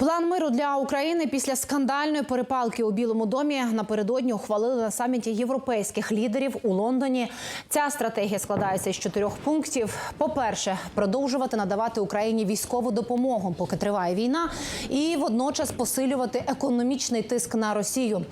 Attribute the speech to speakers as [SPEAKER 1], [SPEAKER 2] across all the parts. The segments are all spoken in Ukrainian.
[SPEAKER 1] План миру для України після скандальної перепалки у Білому домі напередодні ухвалили на саміті європейських лідерів у Лондоні. Ця стратегія складається із чотирьох пунктів: по-перше, продовжувати надавати Україні військову допомогу, поки триває війна, і водночас посилювати економічний тиск на Росію.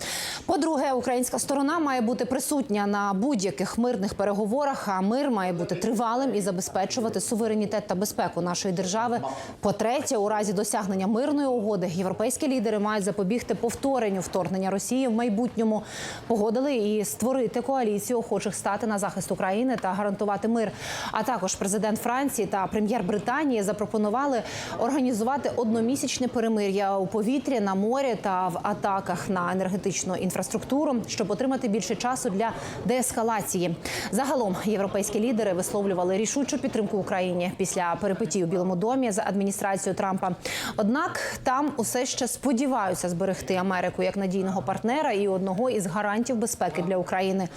[SPEAKER 1] По-друге, українська сторона має бути присутня на будь-яких мирних переговорах. А мир має бути тривалим і забезпечувати суверенітет та безпеку нашої держави. По-третє, у разі досягнення мирної угоди європейські лідери мають запобігти повторенню вторгнення Росії в майбутньому. Погодили і створити коаліцію охочих стати на захист України та гарантувати мир. А також президент Франції та прем'єр Британії запропонували організувати одномісячне перемир'я у повітрі, на морі та в атаках на енергетичну інфраструктуру, щоб отримати більше часу для деескалації. Загалом європейські лідери висловлювали рішучу підтримку Україні після перипетій у Білому домі за адміністрацією Трампа. Однак там усе ще сподіваються зберегти Америку як надійного партнера і одного із гарантів безпеки для України.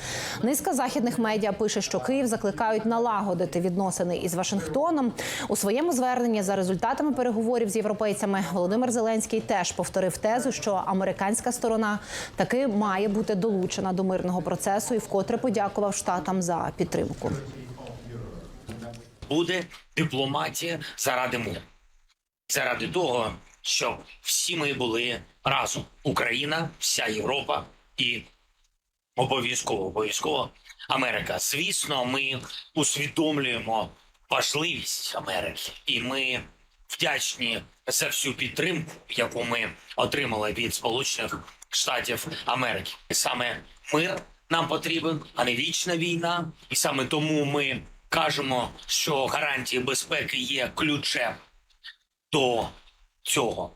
[SPEAKER 1] Низка західних медіа пише, що Київ закликають налагодити відносини із Вашингтоном. У своєму зверненні за результатами переговорів з європейцями Володимир Зеленський теж повторив тезу, що американська сторона таки має бути долучена до мирного процесу і вкотре подякував штатам за підтримку.
[SPEAKER 2] буде дипломатія заради миру. Заради того, щоб всі ми були разом. Україна, вся Європа і обов'язково, обов'язково Америка. Звісно, ми усвідомлюємо важливість Америки, і ми вдячні за всю підтримку, яку ми отримали від Сполучених Штатів Америки. Саме мир нам потрібен, а не вічна війна. І саме тому ми кажемо, що гарантії безпеки є ключем до 救慌。